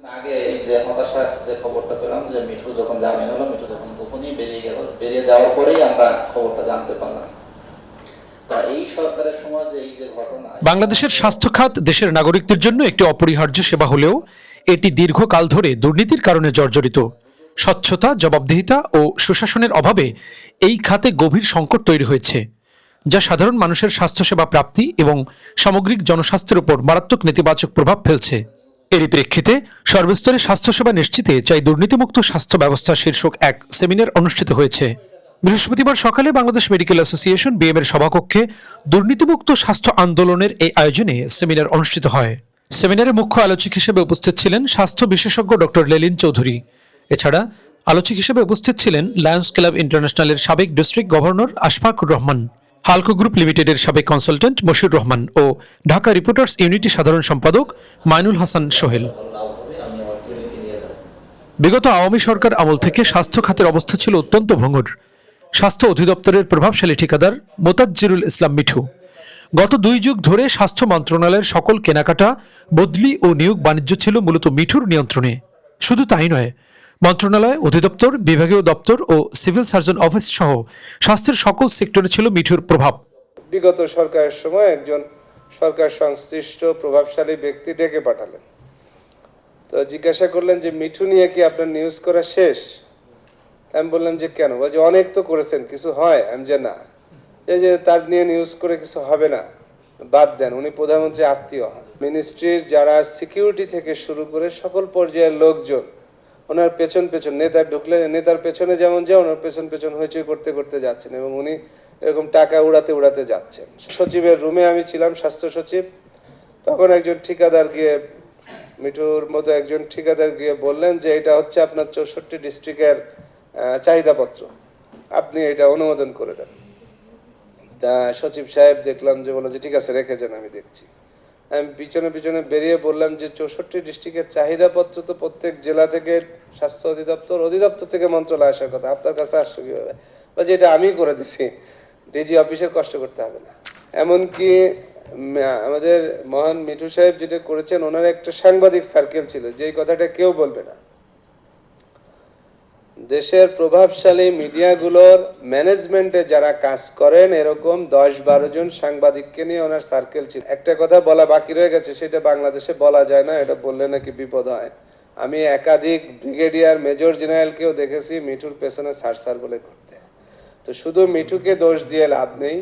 আগে যে হতাশার যে খবরটা পেলাম যে মিঠু যখন জামিন হলো, মিঠু যখন বেরিয়ে গেল, বেরিয়ে যাওয়ার পরেই আমরা খবরটা জানতে পারলাম। বাংলাদেশের স্বাস্থ্য খাত দেশের নাগরিকদের জন্য একটি অপরিহার্য সেবা হলেও এটি দীর্ঘকাল ধরে দুর্নীতির কারণে জর্জরিত। স্বচ্ছতা, জবাবদিহিতা ও সুশাসনের অভাবে এই খাতে গভীর সংকট তৈরি হয়েছে, যা সাধারণ মানুষের স্বাস্থ্যসেবা প্রাপ্তি এবং সামগ্রিক জনস্বাস্থ্যের উপর মারাত্মক নেতিবাচক প্রভাব ফেলছে। এরই প্রেক্ষিতে সর্বস্তরে স্বাস্থ্যসেবা নিশ্চিতে চাই দুর্নীতিমুক্ত স্বাস্থ্য ব্যবস্থা শীর্ষক এক সেমিনার অনুষ্ঠিত হয়েছে। বৃহস্পতিবার সকালে বাংলাদেশ মেডিকেল অ্যাসোসিয়েশন বিএম এর সভাকক্ষে দুর্নীতিমুক্ত স্বাস্থ্য আন্দোলনের এই আয়োজনে সেমিনার অনুষ্ঠিত হয়। সেমিনারে মুখ্য আলোচক হিসেবে উপস্থিত ছিলেন স্বাস্থ্য বিশেষজ্ঞ ডক্টর লেলিন চৌধুরী। এছাড়া আলোচক হিসেবে উপস্থিত ছিলেন লায়ন্স ক্লাব ইন্টারন্যাশনালের সাবেক district governor Ashfakur Rahman. Halco group লিমিটেডের সাবেক কনসালটেন্ট মশিউর রহমান ও ঢাকা রিপোর্টার্স ইউনিটি সাধারণ সম্পাদক মাইনুল হাসান সোহেল। বিগত আওয়ামী সরকার আমল থেকে স্বাস্থ্য খাতের অবস্থা ছিল অত্যন্ত ভঙ্গুর। স্বাস্থ্য অধিদপ্তরের প্রভাবশালী ঠিকাদার মোতাজ্জিরুল ইসলাম মিঠু। গত দুই যুগ ধরে স্বাস্থ্য মন্ত্রণালয়ের সকল কেনাকাটা, বদলি ও নিয়োগ বাণিজ্য ছিল মূলত মিঠুর নিয়ন্ত্রণে। শুধু তাই নয় মন্ত্রণালয়, অধিদপ্তর, বিভাগীয় দপ্তর ও সিভিল সার্জন অফিস সহ স্বাস্থ্যের সকল সেক্টরে ছিল মিঠুর প্রভাব। বিগত সরকারের সময় একজন সরকার সংশ্লিষ্ট প্রভাবশালী ব্যক্তি ডেকে পাঠালেন। তো জিজ্ঞাসা করলেন যে, মিঠু নিয়ে কি আপনার নিউজ করা শেষ? আমি বললাম যে, কেন? যে, অনেক তো করেছেন, কিছু হয়? আমি যে, না। এই যে, তার নিয়ে নিউজ করে কিছু হবে না। বাদ দেন, উনি প্রধানমন্ত্রী আত্মীয় হন। মিনিস্ট্রির যারা সিকিউরিটি থেকে শুরু করে সকল পর্যায়ের লোকজন ওনার পেছন পেছন নেতা ঢুকলে নেতার পেছনে যেমন যায় ওনার পেছন পেছন হইচই করতে করতে যাচ্ছেন এবং উনি এরকম টাকা উড়াতে উড়াতে যাচ্ছেন। সচিবের রুমে আমি ছিলাম, স্বাস্থ্য সচিব। তখন একজন ঠিকাদার গিয়ে, মিঠুর মতো একজন ঠিকাদার গিয়ে বললেন যে, এটা হচ্ছে আপনার চৌষট্টি ডিস্ট্রিক্টের চাহিদাপত্র। আপনি এটা অনুমোদন করে দেন। তা সচিব সাহেব দেখলাম যে বলল যে, ঠিক আছে, রেখে যান, আমি দেখছি। আমি পিছনে পিছনে বেরিয়ে বললাম যে চৌষট্টি ডিস্ট্রিক্টের চাহিদাপত্র তো প্রত্যেক জেলা থেকে স্বাস্থ্য অধিদপ্তর অধিদপ্তর থেকে মন্ত্রণালয় আসার কথা। আপনার কাছে আসলো কীভাবে? বা যে এটা আমি করে দিছি। ডিজি অফিসের কষ্ট করতে হবে না। এমনকি আমাদের মহান মিঠু সাহেব যেটা করেছেন, ওনার একটা সাংবাদিক সার্কেল ছিল যে কথাটা কেউ বলবে না। দেশের প্রভাবশালী মিডিয়াগুলোর ম্যানেজমেন্টে যারা কাজ করেন, এরকম দশ বারো জন সাংবাদিককে নিয়ে ওনার সার্কেল ছিল। একটা কথা বলা বাকি রয়ে গেছে, সেটা বাংলাদেশে বলা যায় না, এটা বললে নাকি বিপদ হয়। আমি একাধিক ব্রিগেডিয়ার মেজর জেনারেলকেও দেখেছি মিঠুর পেছনে সার সার বলে করতে। তো শুধু মিঠুকে দোষ দিয়ে লাভ নেই,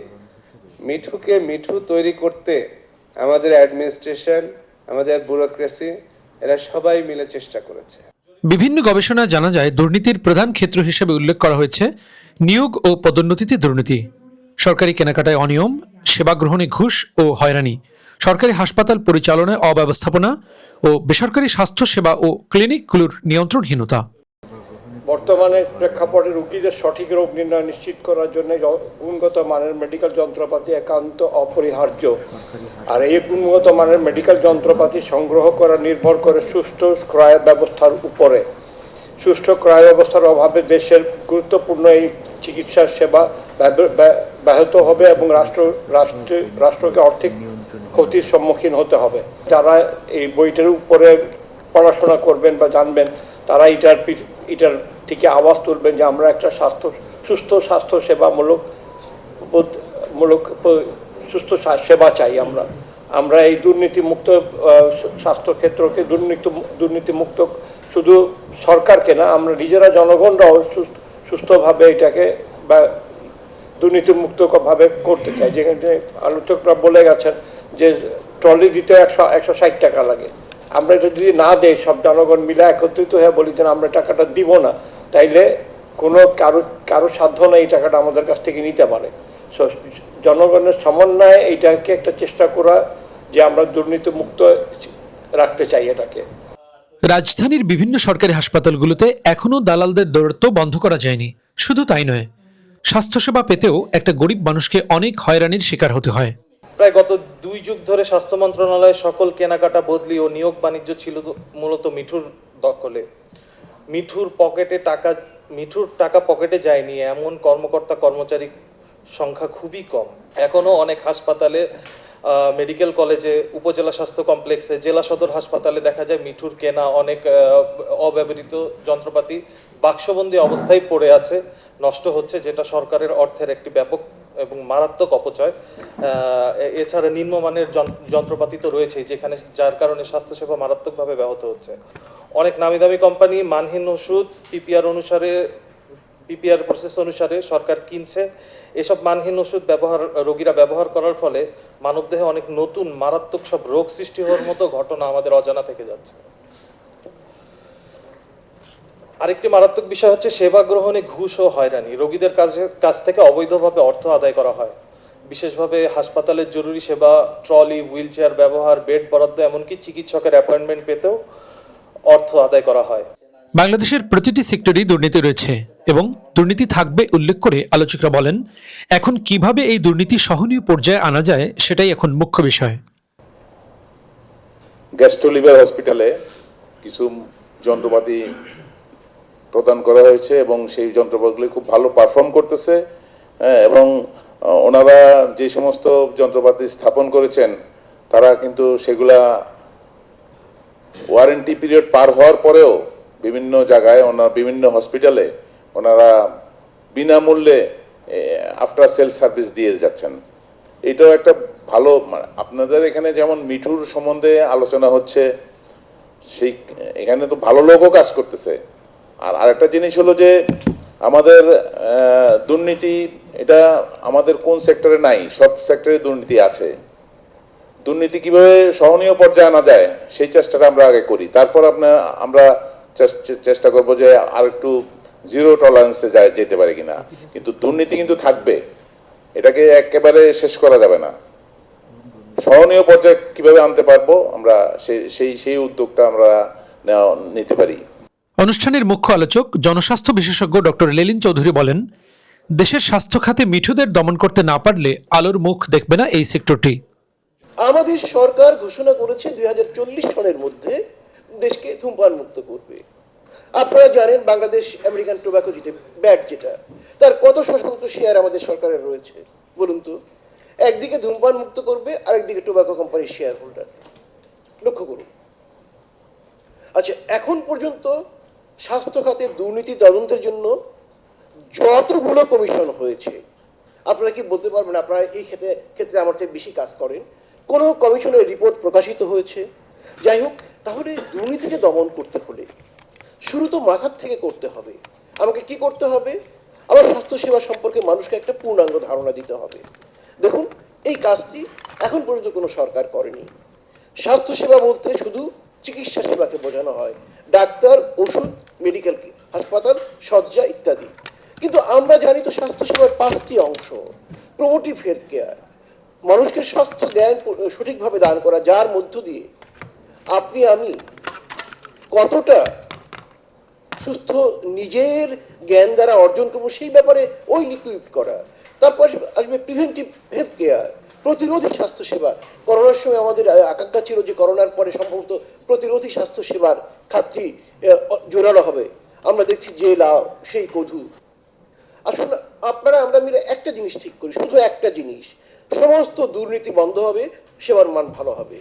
মিঠুকে মিঠু তৈরি করতে আমাদের অ্যাডমিনিস্ট্রেশন আমাদের ব্যুরোক্রেসি এরা সবাই মিলে চেষ্টা করেছে। বিভিন্ন গবেষণায় জানা যায়, দুর্নীতির প্রধান ক্ষেত্র হিসেবে উল্লেখ করা হয়েছে নিয়োগ ও পদোন্নতিতে দুর্নীতি। সরকারি কেনাকাটায় অনিয়ম, সেবা গ্রহণে ঘুষ ও হয়রানি, সরকারি হাসপাতাল পরিচালনায় অব্যবস্থাপনা ও বেসরকারি স্বাস্থ্যসেবা ও ক্লিনিকগুলোর নিয়ন্ত্রণহীনতা। বর্তমানে প্রেক্ষাপটে রোগীদের সঠিক রোগ নির্ণয় নিশ্চিত করার জন্য গুণগত মানের মেডিকেল যন্ত্রপাতি একান্ত অপরিহার্য। আর এই গুণগত মানের মেডিকেল যন্ত্রপাতি সংগ্রহ করা নির্ভর করে সুষ্ঠু ক্রয় ব্যবস্থার উপরে। সুষ্ঠু ক্রয় ব্যবস্থার অভাবে দেশের গুরুত্বপূর্ণ এই চিকিৎসা সেবা ব্যাহত হবে এবং রাষ্ট্র রাষ্ট্র, রাষ্ট্রকে আর্থিক ক্ষতির সম্মুখীন হতে হবে। যারা এই বইটার উপরে পড়াশোনা করবেন বা জানবেন, তারা এটার এটার থেকে আওয়াজ তুলবেন যে আমরা একটা স্বাস্থ্য সুস্থ স্বাস্থ্য সেবামূলক মূলক সুস্থ সেবা চাই আমরা। আমরা এই দুর্নীতিমুক্ত আহ, স্বাস্থ্য ক্ষেত্রকে দুর্নীতি দুর্নীতিমুক্ত শুধু সরকারকে না আমরা নিজেরা জনগণরাও সুস্থ- সুস্থভাবে এটাকে বা দুর্নীতিমুক্ত ভাবে করতে চাই। যেখানে আলোচকরা বলে গেছেন যে ট্রলি দিতে একশো একশো ষাট টাকা লাগে। আমরা এটা যদি না দেই সব জনগণ মিলে একত্রিত হয়ে বলি যে আমরা টাকাটা দিব না। তাইলে কোনো কারও কারও সাধ্য নেই এই টাকাটা আমাদের কাছ থেকে নিতে পারে। জনগণের সমন্বয়ে এইটাকে একটা চেষ্টা করা যে আমরা দুর্নীতিমুক্ত রাখতে চাই এটাকে। রাজধানীর বিভিন্ন সরকারি হাসপাতালগুলোতে এখনও দালালদের দৌরত্ব বন্ধ করা যায়নি। শুধু তাই নয় স্বাস্থ্যসেবা পেতেও একটা গরিব মানুষকে অনেক হয়রানির শিকার হতে হয়। প্রায় গত দুই যুগ ধরে স্বাস্থ্য মন্ত্রণালয়ের সকল কেনাকাটা বদলি ও নিয়োগ বাণিজ্য ছিল তো মূলত মিঠুর দখলে। মিঠুর পকেটে টাকা, মিঠুর টাকা পকেটে যায়নি, এমন কর্মকর্তা, কর্মচারী সংখ্যা খুবই কম। এখনও অনেক হাসপাতালে মেডিকেল কলেজে, উপজেলা স্বাস্থ্য কমপ্লেক্সে, জেলা সদর হাসপাতালে দেখা যায় মিঠুর কেনা অনেক অব্যবহৃত যন্ত্রপাতি বাক্সবন্দি অবস্থায় পড়ে আছে, নষ্ট হচ্ছে, যেটা সরকারের অর্থের একটি ব্যাপক এবং মারাত্মক অপচয়। এছাড়া নিম্নমানের যন্ত্রপাতি তো রয়েছেই, যেখানে, যার কারণে স্বাস্থ্যসেবা মারাত্মকভাবে ব্যাহত হচ্ছে। অনেক নামি দামি কোম্পানি, মানহীন ওষুধ পিপিআর অনুসারে পিপিআর প্রসেস অনুসারে সরকার কিনছে। এসব মানহীন ওষুধ ব্যবহার, রোগীরা ব্যবহার করার ফলে মানবদেহে অনেক নতুন, মারাত্মক সব রোগ সৃষ্টি হওয়ার মতো ঘটনা আমাদের অজানা থেকে যাচ্ছে। আরেকটি মারাত্মক বিষয় হচ্ছে সেবা গ্রহণে ঘুষ ও হয়রানি। রোগীদের কাছে কাছ থেকে অবৈধভাবে অর্থ আদায় করা হয়। বিশেষভাবে হাসপাতালের জরুরি সেবা, ট্রলি হুইল চেয়ার ব্যবহার, বেড বরাদ্দ, এমনকি চিকিৎসকের অ্যাপয়েন্টমেন্ট পেতেও অর্থ আদায় করা হয়। বাংলাদেশের প্রতিটি সেক্টরেই দুর্নীতি রয়েছে এবং দুর্নীতি থাকবে উল্লেখ করে আলোচকরা বলেন এখন কীভাবে এই দুর্নীতি সহনীয় পর্যায়ে আনা যায় সেটাই এখন মুখ্য বিষয়। গ্যাস্ট্রোলিভার হসপিটালে কিছু যন্ত্রপাতি প্রদান করা হয়েছে এবং সেই যন্ত্রপাতিগুলি খুব ভালো পারফর্ম করতেছে হ্যাঁ, এবং ওনারা যে সমস্ত যন্ত্রপাতি স্থাপন করেছেন তারা কিন্তু সেগুলা ওয়ারেন্টি পিরিয়ড পার হওয়ার পরেও বিভিন্ন জায়গায় ওনার বিভিন্ন হসপিটালে ওনারা বিনামূল্যে আফটার সেল সার্ভিস দিয়ে যাচ্ছেন। এটাও একটা ভালো মানে আপনাদের এখানে যেমন মিঠুর সম্বন্ধে আলোচনা হচ্ছে, সেই, এখানে তো ভালো লোকও কাজ করতেছে। আর আরেকটা জিনিস হলো যে, আমাদের দুর্নীতি, এটা আমাদের কোন সেক্টরে নাই, সব সেক্টরে দুর্নীতি আছে। দুর্নীতি কীভাবে সহনীয় পর্যায়ে আনা যায়, সেই চেষ্টাটা আমরা আগে করি। তারপর আপনার আমরা চেষ্টা করব যে আর একটু জিরো টলারেন্সে যায় যেতে পারে কিনা। কিন্তু দুর্নীতি কিন্তু থাকবে। এটাকে একেবারে শেষ করা যাবে না। সহনীয় পর্যায়ে কীভাবে আনতে পারব, আমরা সেই সেই উদ্যোগটা আমরা নিতে পারি। অনুষ্ঠানের মুখ্য আলোচক জনস্বাস্থ্য বিশেষজ্ঞ ডক্টর লেলিন চৌধুরী বলেন, দেশের স্বাস্থ্য খাতে মিঠুদের দমন করতে না পারলে আলোর মুখ দেখবে না এই সেক্টরটি। আমাদের সরকার ঘোষণা করেছে দুই সনের মধ্যে দেশকে ধূমপান মুক্ত করবে। আপনারা জানেন বাংলাদেশ আমেরিকান টোব্যাকো যেটা, ব্যাট যেটা, তার কত শতাংশ শেয়ার আমাদের সরকারের রয়েছে, বলুন তো। একদিকে ধূমপান মুক্ত করবে, আরেকদিকে টোব্যাকো কোম্পানির শেয়ার হোল্ডার। লক্ষ্য করুন। আচ্ছা এখন পর্যন্ত স্বাস্থ্য খাতে দুর্নীতি তদন্তের জন্য যতগুলো কমিশন হয়েছে, আপনারা কি বলতে পারবেন? আপনারা এই ক্ষেত্রে ক্ষেত্রে আমার চেয়ে বেশি কাজ করেন। কোন কমিশনের রিপোর্ট প্রকাশিত হয়েছে? যাই হোক, তাহলে দুর্নীতিকে দমন করতে হলে শুরু তো মাথার থেকে করতে হবে। আমাকে কি করতে হবে? আমার স্বাস্থ্যসেবা সম্পর্কে মানুষকে একটা পূর্ণাঙ্গ ধারণা দিতে হবে। দেখুন, এই কাজটি এখন পর্যন্ত কোনো সরকার করেনি। স্বাস্থ্যসেবা বলতে শুধু চিকিৎসা সেবাকে বোঝানো হয়। ডাক্তার, ওষুধ, মেডিকেল হাসপাতাল, শয্যা ইত্যাদি। কিন্তু আমরা জানি তো স্বাস্থ্যসেবার পাঁচটি অংশ প্রমোটিভ হেলথ কেয়ার মানুষকে স্বাস্থ্য জ্ঞান সঠিকভাবে দান করা, যার মধ্য দিয়ে আপনি, আমি কতটা সুস্থ নিজের জ্ঞান দ্বারা অর্জন করব, সেই ব্যাপারে ওই লিকুইড করা। তারপর আসবে- প্রিভেন্টিভ হেলথ কেয়ার প্রতিরোধী স্বাস্থ্যসেবা। করোনার সময় আমাদের আকাঙ্ক্ষা ছিল যে করোনার পরে সম্ভবত প্রতিরোধী স্বাস্থ্যসেবার খাতটি জোরালো হবে। আমরা দেখছি যে লাভ সেই কধু আসলে আপনারা, আমরা মিলে একটা জিনিস ঠিক করি, শুধু একটা জিনিস। সমস্ত দুর্নীতি বন্ধ হবে, সেবার মান ভালো হবে।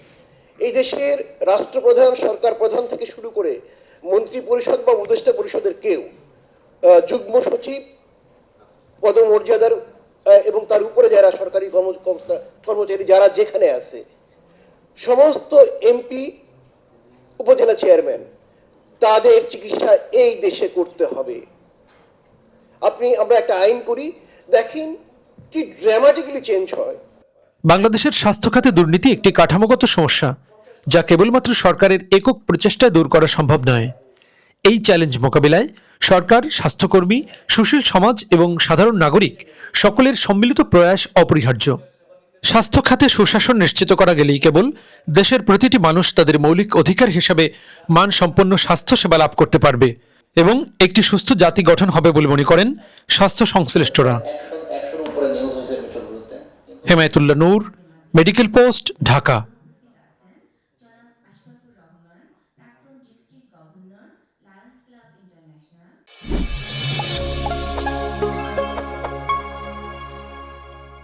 এই দেশের রাষ্ট্রপ্রধান, সরকার প্রধান থেকে শুরু করে মন্ত্রী পরিষদ বা উপদেষ্টা পরিষদের কেউ যুগ্ম সচিব, পদমর্যাদার এবং তার উপরে যারা সরকারি কর্ম- কর্মচারী- কর্মচারী, যারা যেখানে আছে, সমস্ত এমপি, উপজেলা চেয়ারম্যান, তাদের চিকিৎসা এই দেশে করতে হবে। আপনি, আমরা একটা আইন করি, দেখেন কি ড্রামাটিক্যালি চেঞ্জ হয়? বাংলাদেশের স্বাস্থ্য খাতে দুর্নীতি একটি কাঠামোগত সমস্যা, যা কেবলমাত্র সরকারের একক প্রচেষ্টায় দূর করা সম্ভব নয়। এই চ্যালেঞ্জ মোকাবিলায় সরকার, স্বাস্থ্যকর্মী, সুশীল সমাজ এবং সাধারণ নাগরিক সকলের সম্মিলিত প্রয়াস অপরিহার্য। স্বাস্থ্য খাতে সুশাসন নিশ্চিত করা গেলেই কেবল দেশের প্রতিটি মানুষ তাদের মৌলিক অধিকার হিসাবে মানসম্পন্ন স্বাস্থ্যসেবা লাভ করতে পারবে এবং একটি সুস্থ জাতি গঠন হবে বলে মনে করেন স্বাস্থ্য সংশ্লিষ্টরা। Hemayetullah Noor medical post Dhaka.